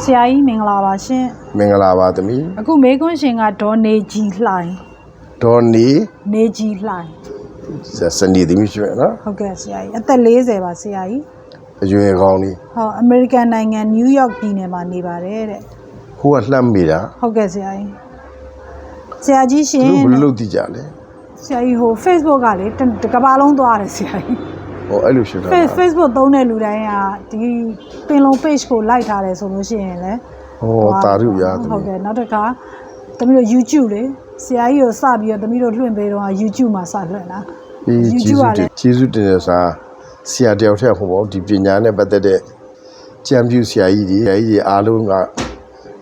ဆရာကြီးမင်္ဂလာပါရှင်မင်္ဂလာပါသမီးအခုမေကွန်းရှင်ကဒေါ်နေကြီးလှိုင်ဒေါ်နီနေကြီးလှိုင်စနေသမီးရှိမယ်နော်ဟုတ်ကဲ့ဆရာကြီးအသက်40ပါဆရာကြီးအရွယ်ကောင်းလေးဟောအမေရိကန်နိုင်ငံနယူးယောက်ပြည်နယ်မှာနေပါတယ်တဲ့ဟိုကလှမ်းမိတာဟုတ်ကဲ့ဆရာကြီးဆရာကြီးရှင်သူတို့ဘယ်လိုလုပ်သိကြလဲဆရာကြီးဟို Facebook ကလေတစ်တစ်ကမ္ဘာလုံးသွားတယ်ဆရာကြီး ဟောအဲ့လိုဖြစ်တာ Face- Facebook သုံးတဲ့လူတိုင်းကဒီပင်လုံး page ကို like ထားတယ်ဆိုလို့ရှိရင်လည်းဟောတာရုရသမီး ဟုတ်ကဲ့နောက်တစ်ခါသမီးတို့ YouTube လေဆရာကြီးကိုစပြီးတော့သမီးတို့လွှင့်ပေးတော့ YouTube မှာစလွှင့်တာ ဒီကျေး YouTube ဇူးကတင်လည်းကျေးဇူးတင်တဲ့စာဆရာတယောက်တည်းဟောပေါ့ဒီပညာနဲ့ပတ်သက်တဲ့ကြံပြူဆရာကြီးတွေဆရာကြီးတွေအားလုံးက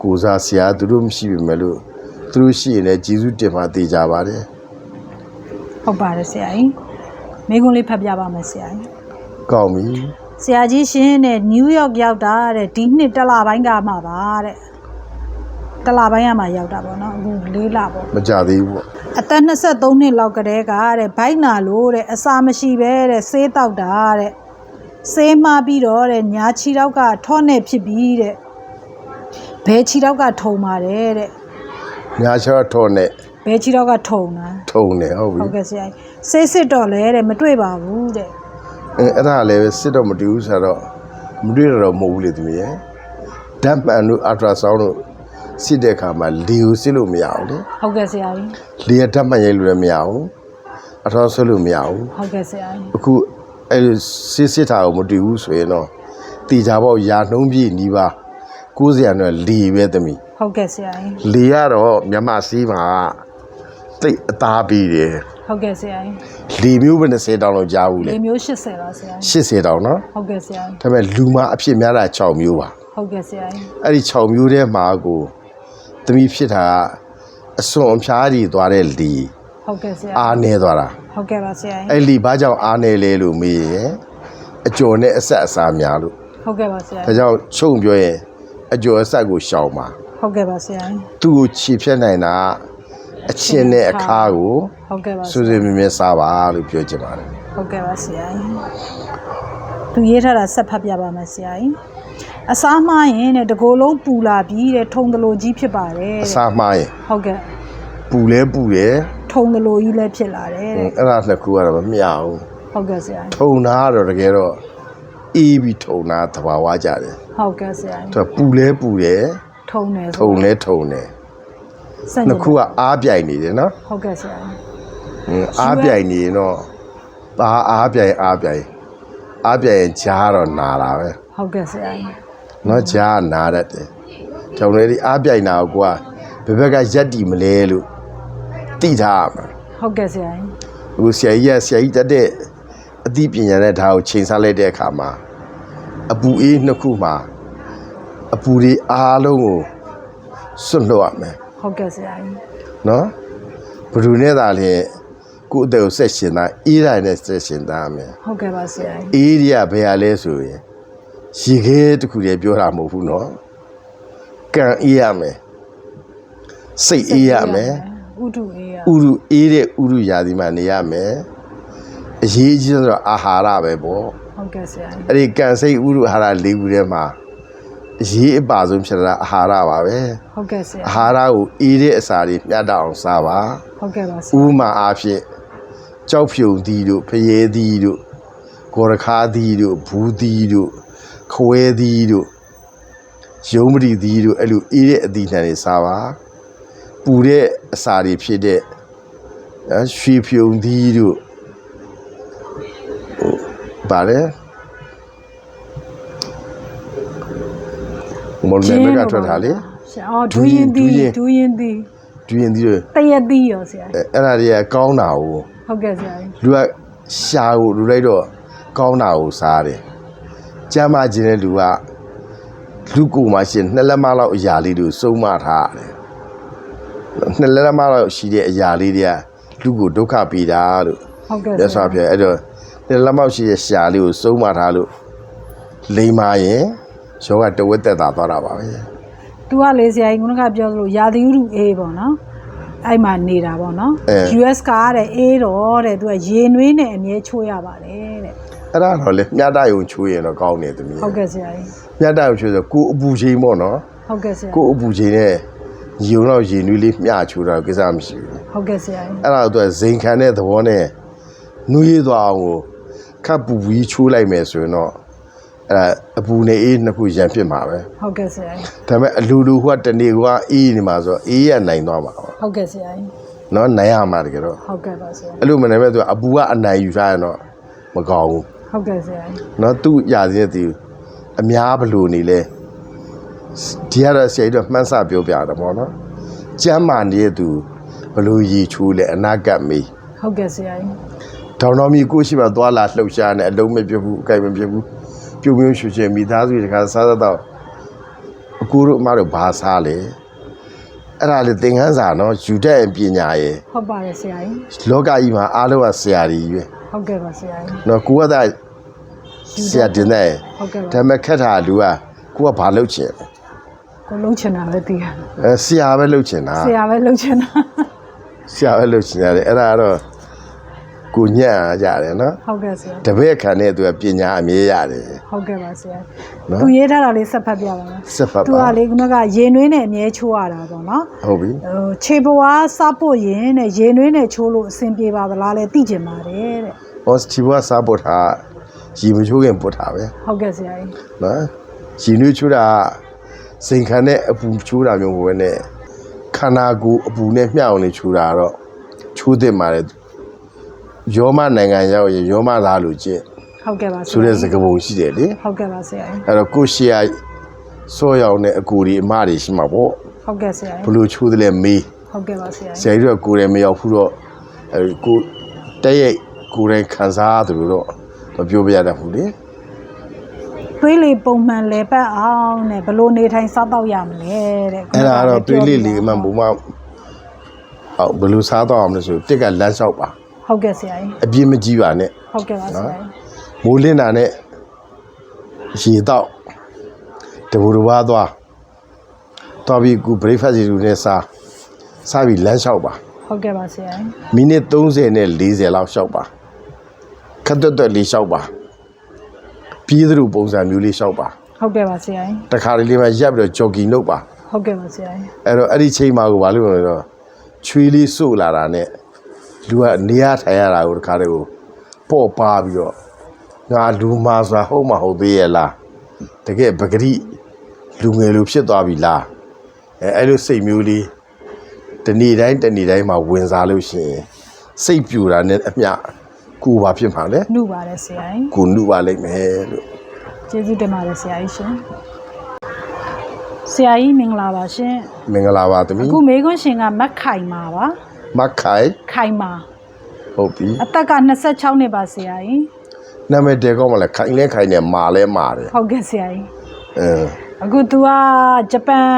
ကိုစားဆရာသူတို့မရှိပြီမဲ့လို့သူတို့ရှိရင်လည်းကျေးဇူးတင်မှသိကြပါတယ် ဟုတ်ပါတယ်ဆရာကြီး မိကုံးလေးဖတ်ပြပါမယ်ဆရာကြီးကောင်းပြီဆရာကြီးရှင်တဲ့နယူးယောက်ရောက်တာတဲ့ဒီနှစ်တစ်လပိုင်းကမှပါတဲ့တစ်လပိုင်းကမှရောက်တာပေါ့နော်အခု၄လပေါ့မကြသေးဘူးပေါ့အသက်23နှစ်လောက်ကတည်းကတဲ့ဘိုက်နာလို့တဲ့အစာမရှိပဲတဲ့ဆေးတောက်တာတဲ့ဆေးမှားပြီးတော့တဲ့ညာခြီတောက်ကထော့နဲ့ဖြစ်ပြီးတဲ့ဘဲခြီတောက်ကထုံပါတယ်တဲ့ညာချောထောနဲ့ ဘဲခြီတောက်ကထုံတာထုံတယ်ဟုတ်ပြီဟုတ်ကဲ့ဆရာကြီးဆေးစစ်တော့လဲတဲ့မတွေ့ပါဘူးတဲ့အဲအဲ့ဒါလည်းပဲစစ်တော့မတူဘူးဆိုတော့မတွေ့တော့မဟုတ်ဘူးလေသူရဲ့ဓာတ်မှန်တို့အလ်တရာဆောင်းတို့စစ်တဲ့အခါမှာလေကိုစစ်လို့မရအောင်လေဟုတ်ကဲ့ဆရာကြီးလေကဓာတ်မှန်ရိုက်လို့လည်းမရဘူးအထောက်ဆွလို့မရဘူးဟုတ်ကဲ့ဆရာကြီးအခုအဲစစ်စစ်တာကိုမတူဘူးဆိုရင်တော့တေချာပေါ့ယာနှုံးပြည့်နီးပါ90ရာနဲ့လေပဲသမီးဟုတ်ကဲ့ဆရာကြီးလေကတော့မြမစီးမှာတိ တ်အသားပြီးတယ်ဟုတ်ကဲ့ဆရာကြီးလေမျိုးပဲ20တောင်းလောက်ကြားဘူးလေလေမျိုး80ပါဆရာကြီး80တောင်းနော်ဟုတ်ကဲ့ဆရာကြီးဒါပေမဲ့လူမအဖြစ်များတာ6မျိုးပါဟုတ်ကဲ့ဆရာကြီးအဲ့ဒီ6မျိုးထဲမှာကိုသမီးဖြစ်တာကအစွန်အဖျားကြီးသွားတဲ့လီဟုတ်ကဲ့ဆရာအားနေသွားတာဟုတ်ကဲ့ပါဆရာကြီးအဲ့လီဘာကြောင့်အားနေလဲလို့မေးရင်အကျော်နဲ့အဆက်အစားများလို့ဟုတ်ကဲ့ပါဆရာဒါကြောင့်ချုံပြောရင်အကျော်အဆက်ကိုရှောင်ပါဟုတ်ကဲ့ပါဆရာကြီးသူ့ကိုခြေဖြတ်နိုင်တာ အချင်းနဲ့အခါကိုဟုတ်ကဲ့ပါဆစူးရာစူးမြဲမြဲစားပါလို့ပြောချင်ပါတယ်ဟုတ်ကဲ့ပါဆရာကြီးသူရေးထားတာဆက်ဖတ်ပြပါမယ်ဆရာကြီးအစားမှားရင်တဲ့တကိုယ်လုံးပူလာပြီးတဲ့ထုံတလိုကြီးဖြစ်ပါတယ်အတဲ့စားမှားရင်ဟုတ်ကဲ့ပူလဲပူတယ်ထုံတလိုကြီးလည်းဖြစ်လာတယ်ဟွတဲ့န်းအဲ့ဒါနှစ်ခုကတော့မမျှဘူးဟုတ်ကဲ့ဆရာကြီးထုံတာကတော့တကယ်တော့အေးပြီးထုံတာသဘာဝကြတယ်ဟုတ်ကဲ့ဆရာကြီးသူကပူလဲပူတယ်ထုံတယ်ထုံလဲထုံတယ်စံ နှစ်ခုကအားပြိုင်နေတယ်နော်ဟုတ်ကဲ့ဆရာကြီးဟင်းအားပြိုင်နေရင်တော့ဒါအားပြိုင်အားပြိုင်အားပြိုင်ရင်ကြားတော့နာတာပဲဟုတ်ကဲ့ဆရာကြီးနော်ကြားကနာတတ်တယ်ကျောင်းလေးဒီအားပြိုင်တာကိုကွာဘယ်ဘက်ကရက်တီမလဲလို့တိထားရမှာဟုတ်ကဲ့ဆရာကြီးအခုဆရာကြီးကဆရာကြီးတက်တဲ့အသိပညာနဲ့ဒါကိုချိန်ဆလိုက်တဲ့အခါမှာအပူအေးနှစ်ခုမှာအပူတွေအားလုံးကိုစွန့်လွတ်ရမယ် ဟုတ်ကဲ့ဆရာကြီးနော်ဘယ်သူနဲ့သာလဲကိုယ့်အသက်ကိုဆက်ရှင်သားအေးတိုင်းနဲ့ဆက်ရှင်သားရမယ်ဟုတ်ကဲ့ပါဆရာကြီးအေးရဘယ်ဟာလဲဆိုရင်ရေခဲတစ်ခုတည်းပြောတာမဟုတ်ဘူးနော်ကံအေးရမယ်စိတ်အေးရမယ်ဥတုအေးရဥရုအေးတဲ့ဥရုရာသီမှာနေရမယ်အရေးကြီးဆုံးဆိုတော့အာဟာရပဲပေါ့ဟုတ်ကဲ့ဆရာကြီးအဲ့ဒီကံစိတ်ဥရုအာဟာရ၄ခုထဲမှာ အရေးအပါဆုံးဖြစ်တာအာဟာရပါပဲဟုတ်ကဲ့ဆရာအာဟာရကိုအေးတဲ့အစာတွေမျှတအောင်စားပါဟုတ်ကဲ့ပါဆဥရာမာအားဖြင့်ကြောက်ဖြုံသီးတို့ဖရဲသီးတို့ဂေါ်ရခါသီးတို့ဘူးသီးတို့ခွဲသီးတို့ရုံးပတိသီးတို့အဲ့လိုအေးတဲ့အသီးနှံတွေစားပါပူတဲ့အစာတွေဖြစ်တဲ့အဲရွှေဖြုံသီးတို့ဟိုဗါလဲ မော်လမဲကထွက်တာလေဆရာအော်ဒူရင်သီးဒူရင်သီးဒူရင်သီးတို့တရက်သီးရောဆရာကြီးအဲ့အဲ့ဒါတွေကကောင်းတာကိုဟုတ်ကဲ့ဆရာကြီးလူကရှာကိုလူလိုက်တော့ကောင်းတာကိုစားတယ်ကျမ်းမာခြင်းတဲ့လူကလူကိုယ်မှရှင်နှစ်လက်မလောက်အရာလေးတွေကိုစုံမထားရတယ်နှစ်လက်မလောက်ရှိတဲ့အရာလေးတွေကလူကိုဒုက္ခပေးတာလို့ဟုတ်ကဲ့ရသော်ပြအဲ့တော့နှစ်လက်မောက်ရှိတဲ့ရှာလေးကိုစုံမထားလို့လိမ္မာရင် ယောဂတဝက်သက်သာသွားတာပါပဲသူကလေဆရာကြီးခုနကပြောသလိုရာသီဥတုအေးပေါ့နော်အဲ့မှာနေတာပေါ့နော် US ကတဲ့အေးတော့တဲ့သူကရေနွေးနဲ့အမြဲချိုးရပါတယ်တဲ့အဲ့ဒါတော့လေမြတ်တယုံချိုးရင်တော့ကောင်းနေသမီးဟုတ်ကဲ့ဆရာကြီးမမြတ်တာကိုချွေးဆိုကိုအပူချိန်ပေါ့နော်ဟုတ်ကဲ့ဆရာကိုအပူချိန်နဲ့ရေုံတော့ရေနွေးလေးမျှချိုးတာကိစ္စမရှိဘူးဟုတ်ကဲ့ဆရာကြီးအဲ့ဒါတော့ဇိမ်ခံတဲ့သဘောနဲ့နွေးသွားအောင်ကိုခပ်ပူပူကြီးချိုးလိုက်မယ်ဆိုရင်တော့ အဲ့ဒါအပူနဲ့အေးနှစ်ခုရန်ဖြစ်မှာပဲဟုတ်ကဲ့ဆရာကြီးဒါပေမဲ့အလူလူကတနေ့ကအေးနေမှာဆိုတော့အေးရနိုင်သွားမှာပါဟုတ်ကဲ့ဆရာကြီးနော်နိုင်ရမှာတကယ်တော့ဟုတ်ကဲ့ပါဆရာအဲ့လိုမနိုင်မဲ့သူကအပူကအနိုင်ယူထားရင်တော့မကောင်းဘူးဟုတ်ကဲ့ဆရာကြီးနော်သူ့ရာစင်းတဲ့သူအများဘလို့နေလဲဒီကတော့ဆရာကြီးတော့မှန်းဆပြောပြတာပေါ့နော်ကျမ်းမာနေတဲ့သူဘလို့ရည်ချိုးလဲအနာကပ်မေးဟုတ်ကဲ့ဆရာကြီးဒေါင်တော်မီကိုရှိမှသွားလာလှုပ်ရှားနေအလုံးမပြတ်ဘူးအကြိုက်မပြတ်ဘူး ပြုံပြုံရွှေရွှေမိသားစုတွေတခါစားစားတော့အကူတို့အမတို့ဘာစားလဲအဲ့ဒါလေသင်ခန်းစာနော်ယူတတ်ရင်ပညာရဲ့ဟုတ်ပါတယ်ဆရာကြီးလောကကြီးမှာအားလုံးကဆရာကြီးပဲဟုတ်ကဲ့ပါဆရာကြီးနော်ကိုကသာဆရာတင်တဲ့ဟုတ်ကဲ့ပါဒါပေမဲ့ခက်တာလူကကိုကဘာလုပ်ချင်လဲကိုလုံးချင်တာပဲတည်ရအဲဆရာပဲလုပ်ချင်တာဆရာပဲလုံးချင်တာဆရာပဲလုပ်ချင်ရတယ်အဲ့ဒါကတော့ ကိုညံ့ရတယ်နော်ဟုတ်ကဲ့ဆရာတပည့်ခံတဲ့သူကပညာအမြဲရတယ်ဟုတ်ကဲ့ပါဆရာနော်သူရေးထားတာလေးဆက်ဖတ်ပြပါမယ်စက်ဖတ်သူကပါလေခုနကရေနွေးနဲ့အမြဲချိုးရတာပေါ့နော်ဟုတ်ပြီဟိုခြေပွားစားဖို့ရင်တဲ့ရေနွေးနဲ့ချိုးလို့အဆင်ပြေပါသလားလဲသိကျင်ပါတယ်တဲ့ဟောစတီဘောစားပို့တာရီမချိုးခင်ပို့တာပဲဟုတ်ကဲ့ဆရာကြီးနော်ရီနွေးချိုးတာစိန်ခံတဲ့အပူချိုးတာမျိုးပဲနဲ့ခန္ဓာကိုယ်အပူနဲ့မျှအောင်နေချိုးတာတော့ချိုးတဲ့မှာလေယော မနိုင်ငံရောက်ရင်ယောမလာလို့ကျင့်ဟုတ်ကဲ့ပါဆဆိုရာတဲ့စကားပုံရှိတယ်လေဟုတ်ကဲ့ပါဆရာကြီးအဲ့တော့ကိုရှီယာစောရောက်တဲ့အကူဒီအမတွေရှိမှာပေါ့ဟုတ်ကဲ့ဆရာဘကြီးလို့ချိုးတယ်လဲမေးဟုတ်ကဲ့ပါဆရာဆကြီးရာကြီးတို့ကကိုယ်လည်းမရောက်ဘူးတော့အဲကိုတက်ရိုက်ကိုယ်တိုင်ခံစားတယ်လို့တော့မပြောပြရတတ်ဘူးလေသွေးလေးပုံမှန်လဲပတ်အောင်နဲ့ဘလို့နေထိုင်စားတော့ရမလဲတဲ့အဲ့ဒါကတော့တွေးလေးလေးမှဘုမဟုတ်ဘယ်လိုစားတော့အောင်လဲဆိုတက်ကလမ်းလျှောက်ပါ ဟုတ်ကဲ့ဆရာကြီးအပြင်းမကြီးပါနဲ့ဟုတ်ကဲ့ပါဆရာကြီးမိုးလင်းတာနဲ့ရေတော့တဘူတဘာသွားတော်ပြီကူ breakfast စီလူနဲ့စားစားပြီးလမ်းလျှောက်ပါဟုတ်ကဲ့ပါဆရာကြီးမိနစ်30နဲ့40လောက်လျှောက်ပါခက်တွတ်တွတ်လေးလျှောက်ပါပြေးသလိုပုံစံမျိုးလေးလျှောက်ပါဟုတ်ကဲ့ပါဆရာကြီးတခါတလေမှရပ်ပြီးတော့ jogging လုပ်ပါဟုတ်ကဲ့ပါဆရာကြီးအဲ့တော့အဲ့ဒီချိန်မှာကိုဘာလို့လဲဆိုတော့ချွေးလေးစို့လာတာနဲ့ လူကနေရထိုင်ရတာကိုတခါတည်းကိုပေါ့ပါပြီးတော့ငါလူမာဆိုတာဟုတ်မဟုတ်သေးရဲ့လားတကယ်ပဂရိလူငယ်လူဖြစ်သွားပြီလားအဲအဲ့လိုစိတ်မျိုးလေးတနေ့တိုင်းတနေ့တိုင်းမှာဝင်စားလို့ရှိရင်စိတ်ပြူတာနဲ့အမျှကိုယ်ပါဖြစ်မှာလေနှုပါတယ်ဆရာကြီးကိုနှုပါလိမ့်မယ်လို့ကျေးဇူးတင်ပါတယ်ဆရာကြီးရှင်ဆရာကြီးမင်္ဂလာပါရှင်မင်္ဂလာပါသမီးအခုမေခွန်းရှင်ကမက်ခိုင်မာပါ မက်ခိုင်ခိုင်မာဟုတ်ပြီအသက်က26နှစ်ပါဆရာကြီးနာမည်တဲကောင်းမလဲခိုင်လဲခိုင်နေမာလဲမာတယ်ဟုတ်ကဲ့ဆရာကြီးအင်းအခု तू ကဂျပန်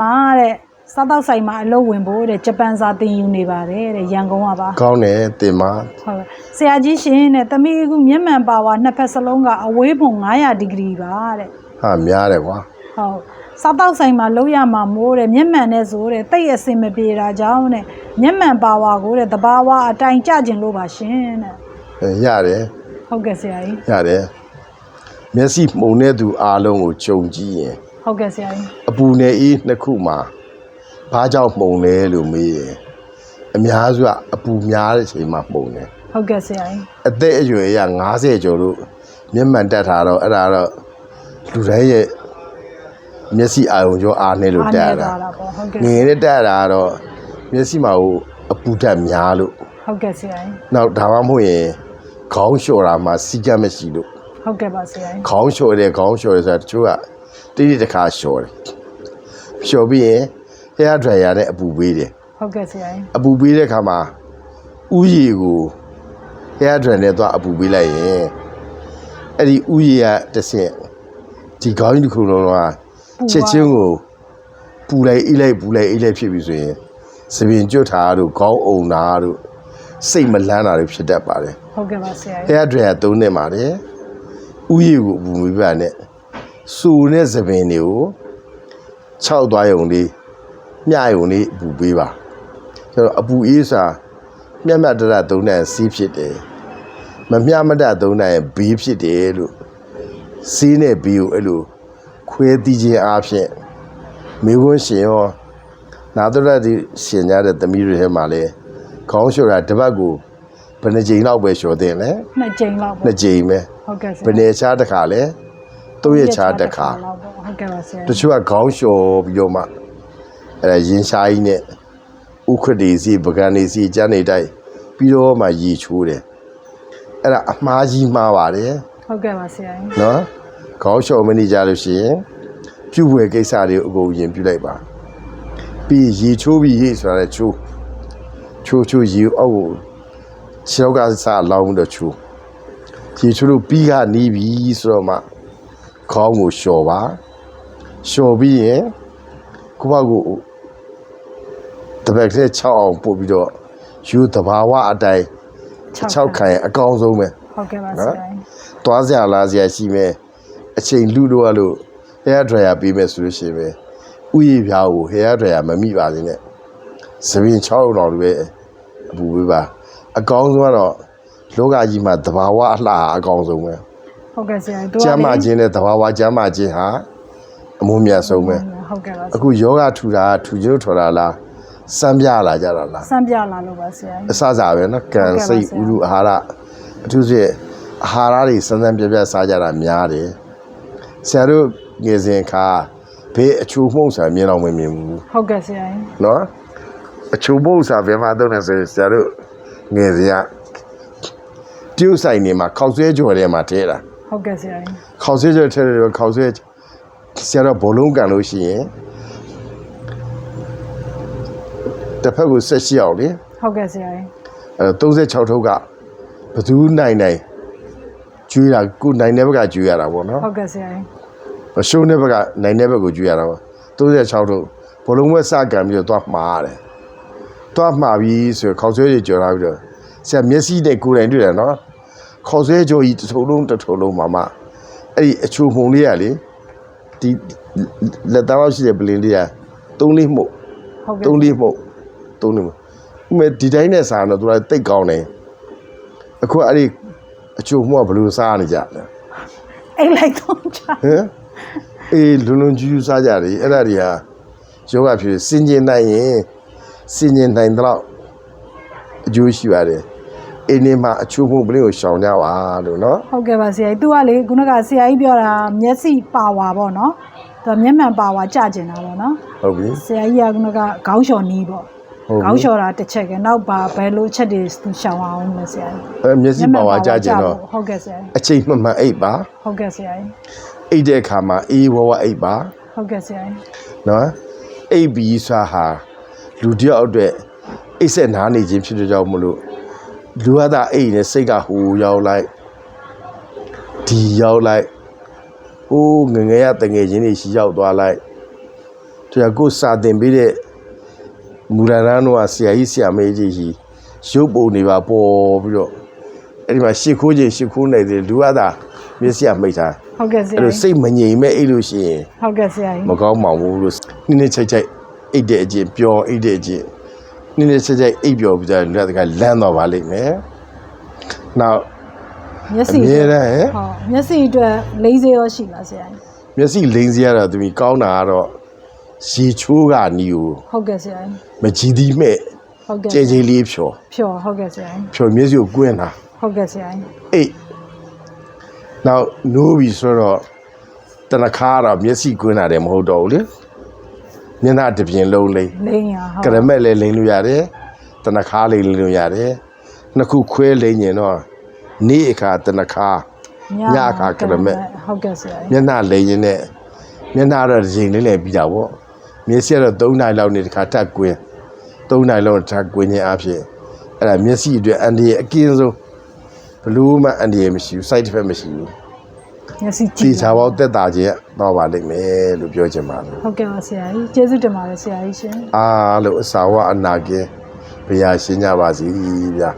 မှာတဲ့စားတော့ဆိုင်မှာအလုပ်ဝင်ဖို့တဲ့ဂျပန်စာသင်ယူနေပါတယ်တဲ့ရန်ကုန်ကပါကောင်းတယ်တင်မဟုတ်ကဲ့ဆရာကြီးရှင်တဲ့တမီးအခုမျက်မှန်ပါဝါနှစ်ဖက်စလုံးကအဝေးပုံ900ဒီဂရီပါတဲ့ဟာများတယ်ကွာဟုတ် စားတော့ဆိုင်မှာလုံးရမှာမိုးတဲ့မျက်မှန်နဲ့ဆိုတဲ့တိတ်အစင်မပြေတာကြောင့်တဲ့မျက်မှန်ပါဝါကိုတဲ့တဘာဝအတိုင်ကြကျင်လို့ပါရှင်တဲ့အဲရတယ်ဟုတ်ကဲ့ဆရာကြီးရတယ်မျက်စိမှုန်တဲ့သူအားလုံးကိုကြုံကြည့်ရင်ဟုတ်ကဲ့ဆရာကြီးအပူနဲ့အေးနှစ်ခုမှာဘာကြောင့်မှုန်လဲလို့မေးရင်အများစုကအပူများတဲ့ချိန်မှာမှုန်တယ်ဟုတ်ကဲ့ဆရာကြီးအသက်အရွယ်အရ90ကျော်လို့မျက်မှန်တက်တာတော့အဲ့ဒါတော့လူတိုင်းရဲ့ မျက်စိအာရုံကြောအားနေလို့တက်ရအားနေတာသွားတာပေါ့ဟုတ်ကဲ့ငယ်နဲ့တက်ရတာကတော့မျက်စိမှာဟိုအပူဓာတ်များလို့ဟုတ်ကဲ့ဆရာကြီးနောက်ဒါမှမဟုတ်ရင်ခေါင်းလျှော်တာမှစီကတ်မရှိလို့ဟုတ်ကဲ့ပါဆရာကြီးခေါင်းလျှော်တယ်ခေါင်းလျှော်တယ်ဆိုတာတချို့ကတိတိတခါလျှော်တယ်လျှော်ပြီးရင် hair dryer နဲ့အပူပေးတယ်ဟုတ်ကဲ့ဆရာကြီးအပူပေးတဲ့ခါမှာဥယျာဉ်ကို hair dryer နဲ့သွားအပူပေးလိုက်ရင်အဲ့ဒီဥယျာဉ်ကတစ်ဆင့်ဒီခေါင်းကြီးတစ်ခုလုံးက ချက်ချင်းကိုပူလိုက်အေးလိုက်ပူလိုက်အေးလိုက်ဖြစ်ပြီဆိုရင်သပင်ကျွတ်တာတို့ခေါင်းအုံတာတို့စိတ်မလန်းတာတွေဖြစ်တတ်ပါတယ်ဟုတ်ကဲ့ပါဆရာကြီး hair dryer သုံးနေပါတယ်ဥယျာဉ်ကိုအပူမပေးပါနဲ့စူနဲ့သပင်တွေကို6သွားယုံလေးမျှယုံလေးအပူပေးပါကျွန်တော်အပူအေးစာမျက်မှတ်တရသုံးတဲ့စီးဖြစ်တယ်မမျှမတသုံးတဲ့ဘေးဖြစ်တယ်လို့စီးနဲ့ဘေးကိုအဲ့လို ခွဲသီးခြင်းအဖြစ်မိဝန်းရှင်ရောနာသရတိရှင်ကြတဲ့သမီးတွေထဲမှာလည်းခေါင်းလျှော်တာတစ်ပတ်ကိုဘယ်နှကြိမ်လောက်ပဲလျှော်တဲ့လဲနှစ်ကြိမ်လောက်ပေါ့နှစ်ကြိမ်ပဲဟုတ်ကဲ့ဆရာဘယ်နေချားတစ်ခါလဲသုံးရက်ချားတစ်ခါလောက်ပေါ့ဟုတ်ကဲ့ပါဆရာတချို့ကခေါင်းလျှော်ပြီးတော့မှအဲဒါရင်ရှားကြီးနဲ့ဥခတိစီပကံနေစီကျန်းနေတိုက်ပြီးတော့မှရေချိုးတယ်အဲ့ဒါအမှားကြီးမှားပါတယ်ဟုတ်ကဲ့ပါဆရာကြီးနော် ခေါင်းလျှော်မနေကြလို့ရှိရင်ပြုတ်ဝယ်ကိစ္စတွေအကုန်ရင်ပြုတ်လိုက်ပါပြီးရေချိုးပြီးရေဆိုတာလည်းချိုးချိုးချိုးရေအောက်ကိုခြေောက်ကစားလောင်းတော့ချိုးရေချိုးလို့ပြီးကနီးပြီဆိုတော့မှခေါင်းကိုလျှော်ပါလျှော်ပြီးရင်ကိုယ့်ဘက်ကိုတပတ်ကလေး6အောင်ပို့ပြီးတော့ယူတဘာဝအတိုင်း6ခိုင်အကောင်းဆုံးပဲဟုတ်ကဲ့ပါဆနော်ရာကြီးသွားစရာလာစရာရှိမယ် အချိန်လူတော့လို့ hair dryer ပေးမယ်ဆိုလို့ရှိရင်ပဲဥယျာဉ်ပြားကို hair dryer မမိပါစေနဲ့သပင်6လောက်ပဲအပူပေးပါအကောင်းဆုံးကတော့လောကကြီးမှာတဘာဝအလှအကောင်းဆုံးပဲဟုတ်ကဲ့ဆရာကြီးကျမ်းမာခြင်းနဲ့တဘာဝကျမ်းမာခြင်းဟာအမှုမြတ်ဆုံးပဲဟုတ်ကဲ့ပါအခုယောဂထူတာထူကျိုးထော်တာလားစမ်းပြလာကြတာလားစမ်းပြလာလို့ပါဆရာကြီးအစစာပဲနော်ကံဟုတ်ကဲ့ပါစိတ်ဆရာဥရုအာဟာရအထူးသဖြင့်အာဟာရတွေစမ်းစမ်းပြပြစားကြတာများတယ် ဆရာတို့ငယ်စဉ်ခါဘေးအချိုမှုန့်စာမြင်တော့မမြင်ဘူးဟုတ်ကဲ့ဆရာကြီးနော်အချိုမှုန့်စာဘယ်မှာသုံးလဲဆိုရင်ဆရာတို့ငယ်စဉ်ကကျုပ်ဆိုင်နေမှာခောက်ဆွဲကြော်ထဲမှာထဲတာဟုတ်ကဲ့ဆရာကြီးခောက်ဆွဲကြော်ထဲတယ်ခောက်ဆွဲဆရာတို့ဘောလုံးကန်လို့ရှိရင်တစ်ဖက်ကိုဆက်ရှိအောင်လေဟုတ်ကဲ့ဆရာကြီးအဲ36ထုတ်ကဘသူနိုင်နိုင် ကျွေးတာကိုနိုင်တဲ့ဘက်ကကျွေးရတာပေါ့နော်ဟုတ်ကဲ့ဆရာကြီးရှုံးတဲ့ဘက်ကနိုင်တဲ့ဘက်ကိုကျွေးရတာပေါ့36ထုတ်ဘလုံးဝက်စကံပြီးတော့သွားမှားရတယ်သွားမှားပြီးဆိုရင်ခေါက်ဆွဲကြီးကြော်လာပြီးတော့ဆရာမျက်စိနဲ့ကိုယ်တိုင်တွေ့တယ်နော်ခေါက်ဆွဲကြော်ကြီးတစ်ထုံလုံးတစ်ထုံလုံးမှာမှအဲ့ဒီအချိုမှုန်လေးရလေဒီလက်သားလောက်ရှိတဲ့ပလင်လေးကသုံးလေးမှုတ်ဟုတ်ကဲ့သုံးလေးမှုတ်သုံးလေးမှုတ်ဥမဲ့ဒီတိုင်းနဲ့စားတော့သူကတိတ်ကောင်းတယ်အခုအဲ့ဒီ အချိုမှုကဘယ်လိုစားနေကြလဲအိတ်လိုက်တော့ချာဟမ်အေးလွန်လွန်ကျူးကျူးစားကြတယ်အဲ့ဒါတွေဟာယောဂဖြစ်စင်ကျင်နိုင်ရင်စင်ကျင်နိုင်တော့အကျိုးရှိပါတယ်အင်းဒီမှာအချိုမှုပလင်းကိုရှောင်ကြပါလို့နော်ဟုတ်ကဲ့ပါဆရာကြီးသူကလေခုနကဆရာကြီးပြောတာမျက်စိပါဝါပေါ့နော်သူကမျက်မှန်ပါဝါကြကျင်တာပေါ့နော်ဟုတ်ပြီဆရာကြီးကခုနကခေါင်းလျှော်နီးပေါ့ဟုတ်ပြီ ခေါင်းလျှော်တာတစ်ချက်ကနောက်ပါဘယ်လိုချက်တွေသူရှောင်အောင်လဲဆရာကြီးအဲမျက်စိပါဝါကြကြတော့ဟုတ်ကဲ့ဆရာကြီးအချိန်မှန်မှန်အိပ်ပါဟုတ်ကဲ့ဆရာကြီးအိပ်တဲ့အခါမှာအေးဝဝအိပ်ပါဟုတ်ကဲ့ဆရာကြီးနော်အိပ်ပြီးဆွာဟာလူတယောက်အတွက်အိပ်ဆက်နားနေခြင်းဖြစ်တဲ့ကြောင့်မလို့လူရတာအိပ်နေစိတ်ကဟိုရောက်လိုက်ဒီရောက်လိုက်ဟိုးငယ်ငယ်ရတငယ်ချင်းတွေရှိရောက်သွားလိုက်တရားကိုစာတင်ပေးတဲ့ မူရဏန်းတို့ကဆရာကြီးဆရာမေးကြီးရှိရုပ်ပုံတွေပါပေါ်ပြီးတော့အဲ့ဒီမှာရှ िख ိုးကြီးရှ िख ိုးနေတယ်လူရတာမျက်စိကမိတ်ထားဟုတ်ကဲ့ဆရာအဲ့လိုကြီးစိတ်မငြိမ်မဲ့အိပ်လို့ရှိရင်ဟုတ်ကဲ့ဆရာကြီးမကောင်းပါဘူးလို့နည်းနည်းချိတ်ချိတ်အိတ်တဲ့အချင်းပျော်အိတ်တဲ့အချင်းနည်းနည်းချိတ်ချိတ်အိတ်ပျော်ပြီးတော့လူတကလမ်းတော့ပါလိမ့်မယ်။နောက်မျက်အစိမြဲတမ်းဟဲ့ဟုတ်မျက်စိအတွက်လေးစေးရောရှိလားဆရာကြီးမျက်စိလိမ့်စရာတော့သူကောင်းတာကတော့ ရေချိုးကနီကိုဟုတ်ကဲ့ဆရာကြီးမကြည်သီးမဲ့ဟုတ်ကဲ့ကြဲကြဲလေးဖြော်ဖြော်ဟုတ်ကဲ့ဆရာကြီးဖြော်မျက်စိကိုကွင်းတာဟုတ်ကဲ့ဆရာကြီးအိတ်နောက်နိုးပြီဆိုတော့တနခါတော့မျက်စိကွင်းတာတယ်မဟုတ်တော့ဘူးလေမျက်နှာတစ်ပြင်လုံးလိမ့်လိမ့်ရဟုတ်ကရမက်လည်းလိမ့်လို့ရတယ်တနခါလိမ့်လို့ရတယ်နှစ်ခုခွဲလိမ့်ရင်တော့နေ့အခါတနခါညအခါကရမက်ဟုတ်ကဲ့ဆရာကြီးမျက်နှာလိမ့်ရင်နဲ့မျက်နှာတော့တစ်ချိန်လေးလည်းပြီးတာပေါ့ မျက်စိကတော့3နိုင်လောက်နေတစ်ခါထပ်ကွင်း3နိုင်လောက်ထပ်ကွင်းခြင်းအဖြစ်အဲ့ဒါမျက်စိအတွက်အန်ဒီရဲ့အကင်းဆုံးဘလို့မှအန်ဒီရဲ့မရှိဘူး side effect မရှိဘူးမျက်စိကြဒီည့်ချာပေါက်တက်တာခြင်းတော့ပါလိမ့်မယ်လို့ပြောချင်ပါတယ်ဟုတ်ကဲ့ပါဆရာကြီးကျေးဇူးတင်ပါတယ်ဆရာကြီးရှင်အားလို့အစာဝအနာကင်းဘုရားရှင်ကြပါစီဗျာ